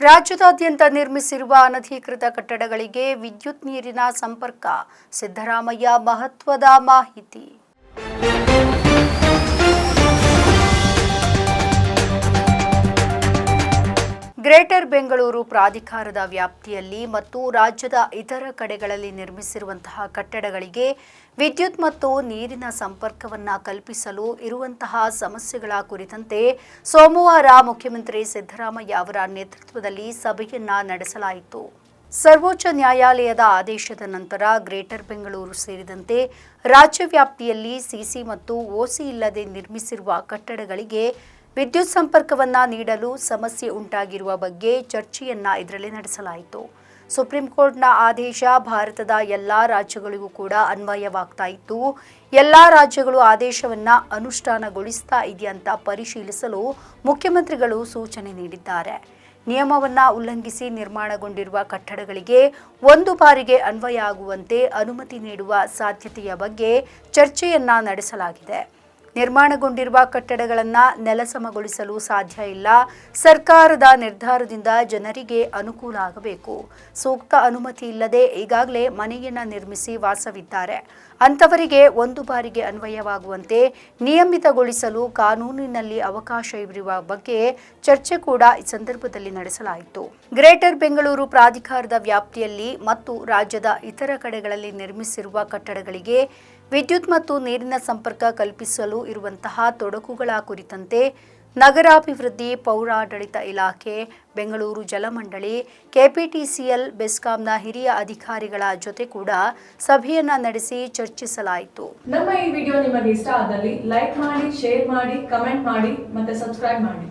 ರಾಜ್ಯದಾದ್ಯಂತ ನಿರ್ಮಿಸಿರುವ ಅನಧಿಕೃತ ಕಟ್ಟಡಗಳಿಗೆ ವಿದ್ಯುತ್ ನೀರಿನ ಸಂಪರ್ಕ ಸಿದ್ದರಾಮಯ್ಯ ಮಹತ್ವದ ಮಾಹಿತಿ. ಗ್ರೇಟರ್ ಬೆಂಗಳೂರು ಪ್ರಾಧಿಕಾರದ ವ್ಯಾಪ್ತಿಯಲ್ಲಿ ಮತ್ತು ರಾಜ್ಯದ ಇತರ ಕಡೆಗಳಲ್ಲಿ ನಿರ್ಮಿಸಿರುವಂತಹ ಕಟ್ಟಡಗಳಿಗೆ ವಿದ್ಯುತ್ ಮತ್ತು ನೀರಿನ ಸಂಪರ್ಕವನ್ನು ಕಲ್ಪಿಸಲು ಇರುವಂತಹ ಸಮಸ್ಯೆಗಳ ಕುರಿತಂತೆ ಸೋಮವಾರ ಮುಖ್ಯಮಂತ್ರಿ ಸಿದ್ದರಾಮಯ್ಯ ಅವರ ನೇತೃತ್ವದಲ್ಲಿ ಸಭೆಯನ್ನ ನಡೆಸಲಾಯಿತು. ಸರ್ವೋಚ್ಚ ನ್ಯಾಯಾಲಯದ ಆದೇಶದ ನಂತರ ಗ್ರೇಟರ್ ಬೆಂಗಳೂರು ಸೇರಿದಂತೆ ರಾಜ್ಯ ವ್ಯಾಪ್ತಿಯಲ್ಲಿ ಸಿಸಿ ಮತ್ತು ಓಸಿ ಇಲ್ಲದೆ ನಿರ್ಮಿಸಿರುವ ಕಟ್ಟಡಗಳಿಗೆ ವಿದ್ಯುತ್ ಸಂಪರ್ಕವನ್ನ ನೀಡಲು ಸಮಸ್ಯೆ ಉಂಟಾಗಿರುವ ಬಗ್ಗೆ ಚರ್ಚೆಯನ್ನ ಇದರಲ್ಲಿ ನಡೆಸಲಾಯಿತು. ಸುಪ್ರೀಂ ಕೋರ್ಟ್ನ ಆದೇಶ ಭಾರತದ ಎಲ್ಲಾ ರಾಜ್ಯಗಳಿಗೂ ಕೂಡ ಅನ್ವಯವಾಗ್ತಾ ಇತ್ತು. ಎಲ್ಲಾ ರಾಜ್ಯಗಳು ಆದೇಶವನ್ನ ಅನುಷ್ಠಾನಗೊಳಿಸ್ತಾ ಇದೆಯಂತ ಪರಿಶೀಲಿಸಲು ಮುಖ್ಯಮಂತ್ರಿಗಳು ಸೂಚನೆ ನೀಡಿದ್ದಾರೆ. ನಿಯಮವನ್ನ ಉಲ್ಲಂಘಿಸಿ ನಿರ್ಮಾಣಗೊಂಡಿರುವ ಕಟ್ಟಡಗಳಿಗೆ ಒಂದು ಬಾರಿಗೆ ಅನ್ವಯ ಆಗುವಂತೆ ಅನುಮತಿ ನೀಡುವ ಸಾಧ್ಯತೆಯ ಬಗ್ಗೆ ಚರ್ಚೆಯನ್ನ ನಡೆಸಲಾಗಿದೆ. ನಿರ್ಮಾಣಗೊಂಡಿರುವ ಕಟ್ಟಡಗಳನ್ನು ನೆಲಸಮಗೊಳಿಸಲು ಸಾಧ್ಯ ಇಲ್ಲ. ಸರ್ಕಾರದ ನಿರ್ಧಾರದಿಂದ ಜನರಿಗೆ ಅನುಕೂಲ ಆಗಬೇಕು. ಸೂಕ್ತ ಅನುಮತಿ ಇಲ್ಲದೆ ಈಗಾಗಲೇ ಮನೆಯನ್ನ ನಿರ್ಮಿಸಿ ವಾಸವಿದ್ದಾರೆ. ಅಂಥವರಿಗೆ ಒಂದು ಬಾರಿಗೆ ಅನ್ವಯವಾಗುವಂತೆ ನಿಯಮಿತಗೊಳಿಸಲು ಕಾನೂನಿನಲ್ಲಿ ಅವಕಾಶ ಇರುವ ಬಗ್ಗೆ ಚರ್ಚೆ ಕೂಡ ಈ ಸಂದರ್ಭದಲ್ಲಿ ನಡೆಸಲಾಯಿತು. ಗ್ರೇಟರ್ ಬೆಂಗಳೂರು ಪ್ರಾಧಿಕಾರದ ವ್ಯಾಪ್ತಿಯಲ್ಲಿ ಮತ್ತು ರಾಜ್ಯದ ಇತರ ಕಡೆಗಳಲ್ಲಿ ನಿರ್ಮಿಸಿರುವ ಕಟ್ಟಡಗಳಿಗೆ ವಿದ್ಯುತ್ ಮತ್ತು ನೀರಿನ ಸಂಪರ್ಕ ಕಲ್ಪಿಸಲು ಇರುವಂತಹ ತೊಡಕುಗಳ ಕುರಿತಂತೆ ನಗರಾಭಿವೃದ್ಧಿ ಪೌರಾಡಳಿತ ಇಲಾಖೆ, ಬೆಂಗಳೂರು ಜಲಮಂಡಳಿ ಕೆಪಿಟಿಸಿಎಲ್, ಬೆಸ್ಕಾಂನ ಹಿರಿಯ ಅಧಿಕಾರಿಗಳ ಜೊತೆ ಕೂಡ ಸಭೆಯನ್ನ ನಡೆಸಿ ಚರ್ಚಿಸಲಾಯಿತು. ನಮ್ಮ ಈ ವಿಡಿಯೋ ನಿಮಗೆ ಇಷ್ಟ ಆದಲ್ಲಿ ಲೈಕ್ ಮಾಡಿ, ಶೇರ್ ಮಾಡಿ, ಕಮೆಂಟ್ ಮಾಡಿ ಮತ್ತೆ ಸಬ್ಸ್ಕ್ರೈಬ್ ಮಾಡಿ.